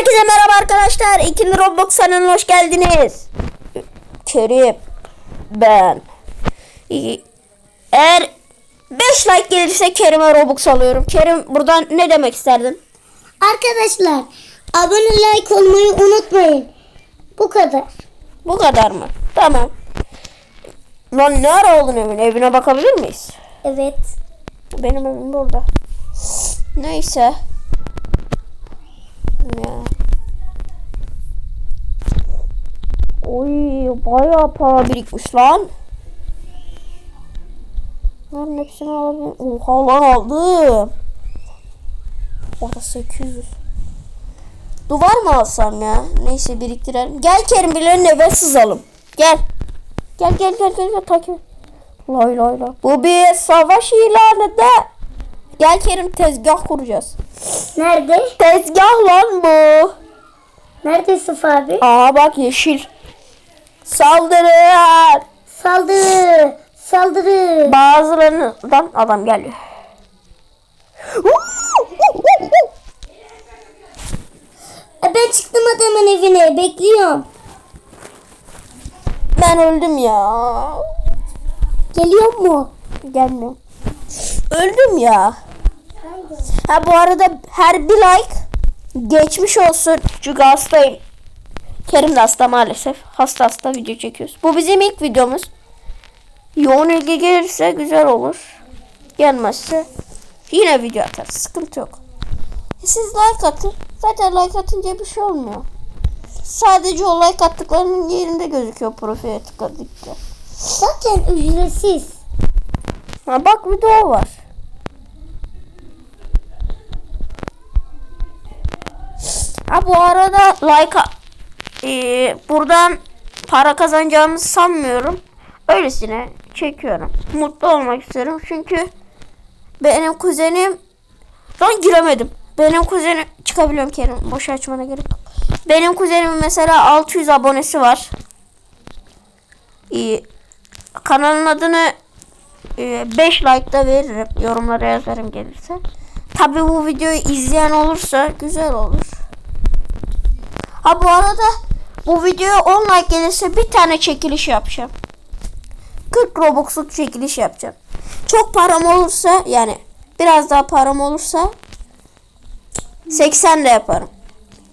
Herkese merhaba arkadaşlar. İkinci Roblox kanalına hoş geldiniz. Kerim. Ben. Eğer 5 like gelirse Kerim'e Robux alıyorum. Kerim buradan ne demek isterdin? Arkadaşlar abone like olmayı unutmayın. Bu kadar. Bu kadar mı? Tamam. Lan ne ara oldun evin? Evine bakabilir miyiz? Evet. Benim evim burada. Neyse. Ya. Oy bayağı para birikmiş lan. Bunların hepsini alabilirim. Oha lan aldım. Orada 800. Duvar mı alsam ya? Neyse biriktirelim. Gel Kerim birilerinin eve sızalım. Gel. Gel gel gel gel, gel takip et. Lay lay lay. Bu bir savaş ilanı da. Gel Kerim tezgah kuracağız. Nerede? Tezgah lan bu. Nerede Yusuf abi? Aa bak yeşil. Saldırın. Saldırı. Saldırı. Bazılarından adam geliyor. E, ben çıktım adamın evine. Bekliyorum. Ben öldüm ya. Geliyor mu? Gelmiyor. Öldüm ya. Ha bu arada her bir like geçmiş olsun. Çünkü hastayım. Kerim de hasta maalesef. Hasta hasta video çekiyoruz. Bu bizim ilk videomuz. Yoğun ilgi gelirse güzel olur. Gelmezse yine video atarız. Sıkıntı yok. Siz like atın. Zaten like atınca bir şey olmuyor. Sadece o like attıklarının yerinde gözüküyor profile tıkladıkça. Zaten ücretsiz. Ha bak video var. Ha bu arada like eee, buradan para kazanacağımızı sanmıyorum. Öylesine çekiyorum. Mutlu olmak istiyorum çünkü benim kuzenim lan giremedim. Benim kuzenim çıkabiliyorum Kerim. Boş açmana gerek yok. Benim kuzenimin mesela 600 abonesi var. İyi. Kanalın adını 5 like da veririm. Yorumlara yazarım gelirse. Tabi bu videoyu izleyen olursa güzel olur. Ha bu arada bu videoya 10 like gelirse bir tane çekiliş yapacağım. 40 Robux'luk çekiliş yapacağım. Çok param olursa yani biraz daha param olursa 80 de yaparım.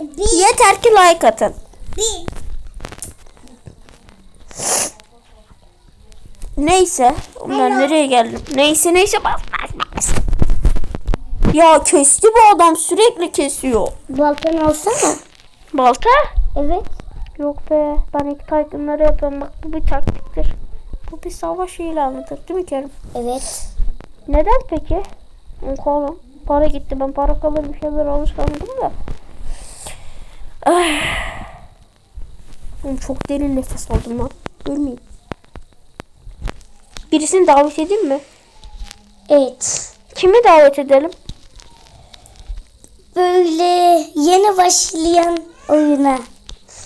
Bir. Yeter ki like atın. Bir. Neyse. Hello. nereye geldim? Neyse neyse bas bas bas. Ya kesti bu adam sürekli kesiyor. Balkanı alsana. Balta? Evet. Yok be. Ben ilk Titan'ları yapıyorum. Bak bu bir taktiktir. Bu bir savaş ilanıdır. Değil mi Kerim? Evet. Neden peki? Oğlum para gitti. Ben para kalır bir şeyler alır sandım da. Ay. Oğlum çok derin nefes aldım lan. Ölmeyeyim. Birisini davet edeyim mi? Evet. Kimi davet edelim? Böyle yeni başlayan oyuna.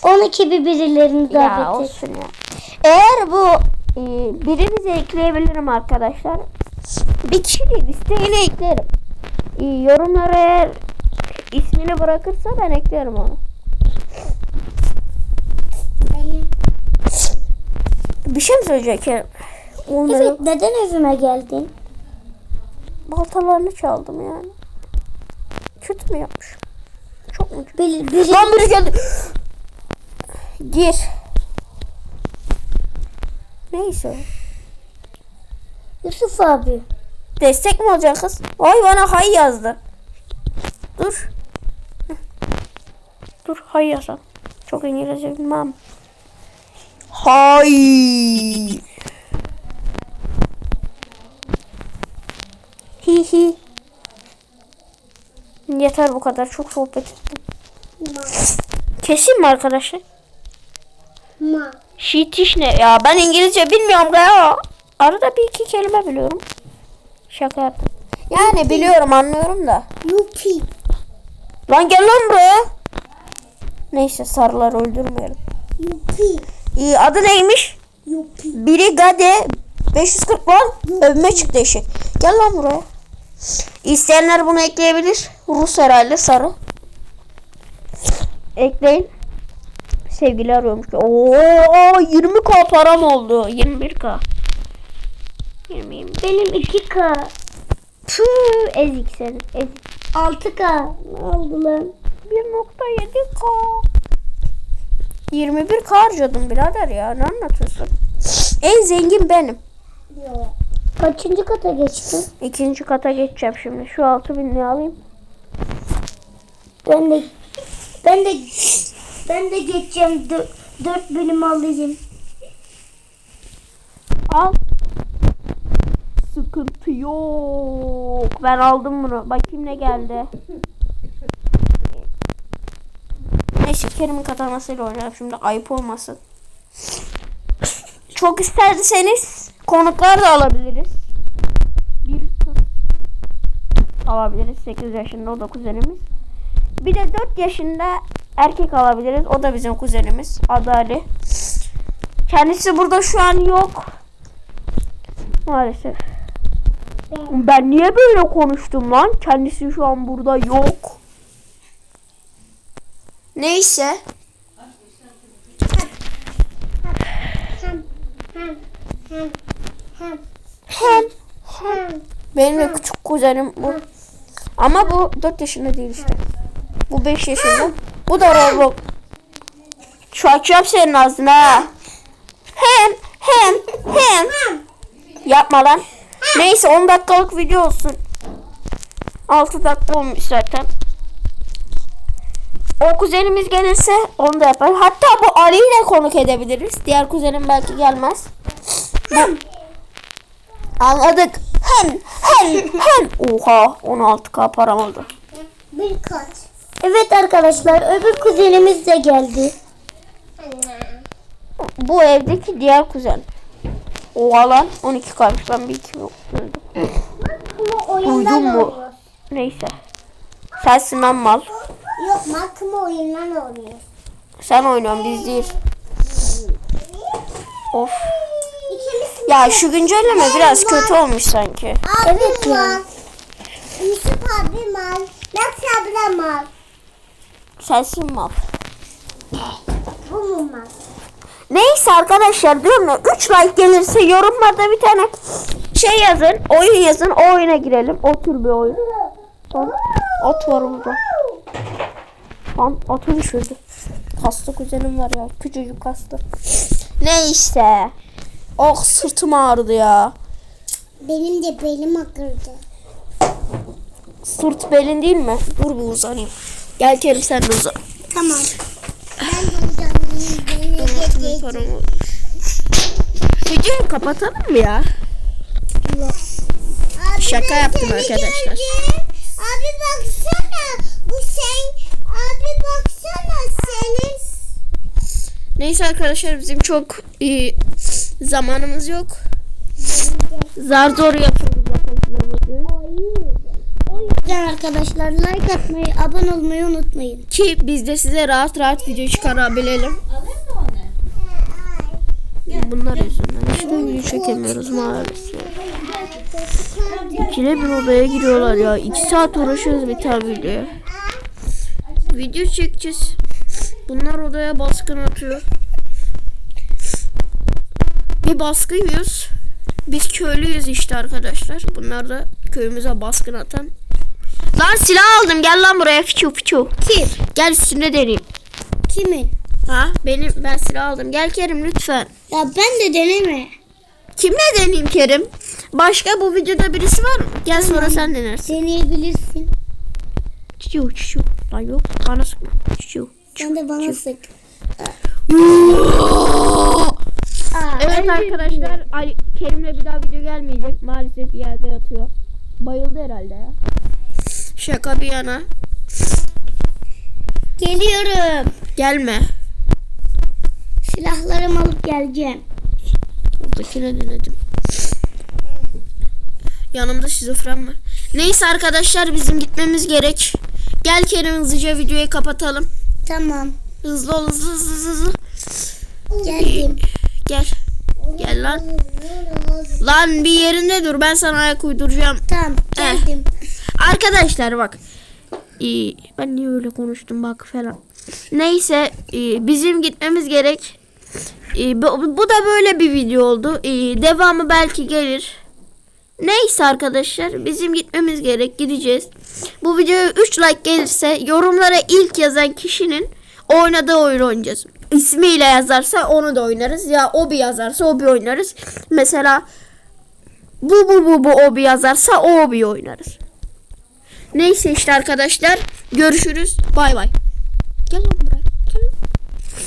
Onu gibi birilerini Ya davet et. olsun ya. Eğer bu e, birinizi ekleyebilirim arkadaşlar. Bir kişi değil isteğiyle eklerim. E, yorumlara eğer ismini bırakırsa ben eklerim onu. Bir şey mi söyleyecek? Onları Evet neden evime geldin? baltalarını çaldım yani. Kötü mü yapmışım? Çok mu kötü? Bir, biri, Lan biri geldi. Gir. Neyse. Yusuf abi. Destek mi olacaksın kız? Ay bana hay yazdı. Dur. Dur hay yazalım. Çok İngilizce bilmem. Hay. Hi hi. Yeter bu kadar. Çok sohbet ettim. Kesin mi arkadaşlar? Ma. Şitiş ne? Ya ben İngilizce bilmiyorum ya. Arada bir iki kelime biliyorum. Şaka yaptım. Yani biliyorum anlıyorum da. Yupi. Lan gel lan buraya. Neyse sarıları öldürmeyelim. Yupi. İyi adı neymiş? Yupi. Biri Gade 540 lan. Övme çıktı eşek. Gel lan buraya. İsteyenler bunu ekleyebilir. Rus herhalde sarı. ekleyin. Sevgili arıyormuş. Oo 20k param oldu. 21k. 20 20. Benim 2K. Tüh, ezik senin. Ezik. 6K. Ne oldu lan? 1.7k. 21k harcadım birader ya. Ne anlatıyorsun? En zengin benim. Kaçıncı kata geçtin? İkinci kata geçeceğim şimdi. Şu 6000'li alayım. Ben de ben de ben de geçeceğim. 4 bölüm alayım. Al. Sıkıntı yok. Ben aldım bunu. Bakayım ne geldi. Neyse Kerim'in katamasıyla oynayalım şimdi ayıp olmasın. Çok isterseniz konuklar da alabiliriz. Bir kız alabiliriz. 8 yaşında o da kuzenimiz. Bir de 4 yaşında erkek alabiliriz. O da bizim kuzenimiz. Adı Ali. Kendisi burada şu an yok. Maalesef. Ben niye böyle konuştum lan? Kendisi şu an burada yok. Neyse. Hem benim de küçük kuzenim bu. Ama bu 4 yaşında değil işte. Bu 5 yaşında. Bu da Roblox. Şu açacağım senin ağzına. ha. Hem hem hem. Yapma lan. Neyse 10 dakikalık video olsun. 6 dakika olmuş zaten. O kuzenimiz gelirse onu da yapar. Hatta bu Ali'yi de konuk edebiliriz. Diğer kuzenim belki gelmez. Bu... Anladık. Hem hem hem. Oha 16k param oldu. Bir kat. Evet arkadaşlar öbür kuzenimiz de geldi. Bu evdeki diğer kuzen. Oha lan 12 kalmış ben bir iki yok. Duydun mu? Neyse. Sensin lan mal. Yok makro oyundan oynuyor. Sen oynuyorsun biz değil. Of. Ya şu güncelleme biraz kötü olmuş sanki. Evet ya. Yusuf abi mal. Max abla mal. Sensin mal? Neyse arkadaşlar diyorum ya 3 like gelirse yorumlarda bir tane şey yazın. Oyun yazın. O oyuna girelim. O tür bir oyun. Lan, At var burada. Lan atı düşürdü. Kasta kuzenim var ya. Küçücük kasta. Neyse. Oh sırtım ağrıdı ya. Benim de belim akırdı. Sırt belin değil mi? Dur bir uzanayım. Gel Kerim sen de uzan. Tamam. Ben de uzanayım. Videoyu kapatalım mı ya? Abi Şaka yaptım arkadaşlar. gördüm. Abi baksana. Bu sen. Abi baksana senin. Neyse arkadaşlar bizim çok iyi zamanımız yok. Zar zor yapıyoruz arkadaşlar like atmayı, abone olmayı unutmayın. Ki biz de size rahat rahat video çıkarabilelim. Bunlar yüzünden işte video çekemiyoruz maalesef. İkide bir odaya giriyorlar ya. İki saat uğraşıyoruz bir tane videoya. Video çekeceğiz. Bunlar odaya baskın atıyor. Bir baskın yiyoruz. Biz köylüyüz işte arkadaşlar. Bunlar da köyümüze baskın atan. Lan silah aldım. Gel lan buraya. Fiçu fiçu. Kim? Gel üstünde deneyim. Kimin? Ha benim ben silah aldım. Gel Kerim lütfen. Ya ben de deneme. Kimle deneyim Kerim? Başka bu videoda birisi var mı? Gel sonra sen denersin. Deneyebilirsin. Çiçu çiçu. Lan yok bana sıkma. Çiçu. Sen de bana sık. Evet arkadaşlar Ali, Kerim'le bir daha video gelmeyecek. Maalesef yerde yatıyor. Bayıldı herhalde ya. Şaka bir yana. Geliyorum. Gelme. Silahlarımı alıp geleceğim. Buradakine denedim. Yanımda şizofren var. Neyse arkadaşlar bizim gitmemiz gerek. Gel Kerim hızlıca videoyu kapatalım. Tamam. Hızlı ol hızlı hızlı hızlı. Geldim. Gel. Gel lan. Lan bir yerinde dur ben sana ayak uyduracağım. Tamam geldim. Arkadaşlar bak. Ee, ben niye öyle konuştum bak falan. Neyse ee, bizim gitmemiz gerek. Ee, bu, bu da böyle bir video oldu. Ee, devamı belki gelir. Neyse arkadaşlar bizim gitmemiz gerek gideceğiz. Bu videoya 3 like gelirse yorumlara ilk yazan kişinin oynadığı oyun oynayacağız. İsmiyle yazarsa onu da oynarız. Ya o bir yazarsa o bir oynarız. Mesela bu bu bu bu o bir yazarsa o bir oynarız. Neyse işte arkadaşlar görüşürüz. Bay bay. Gel lan buraya.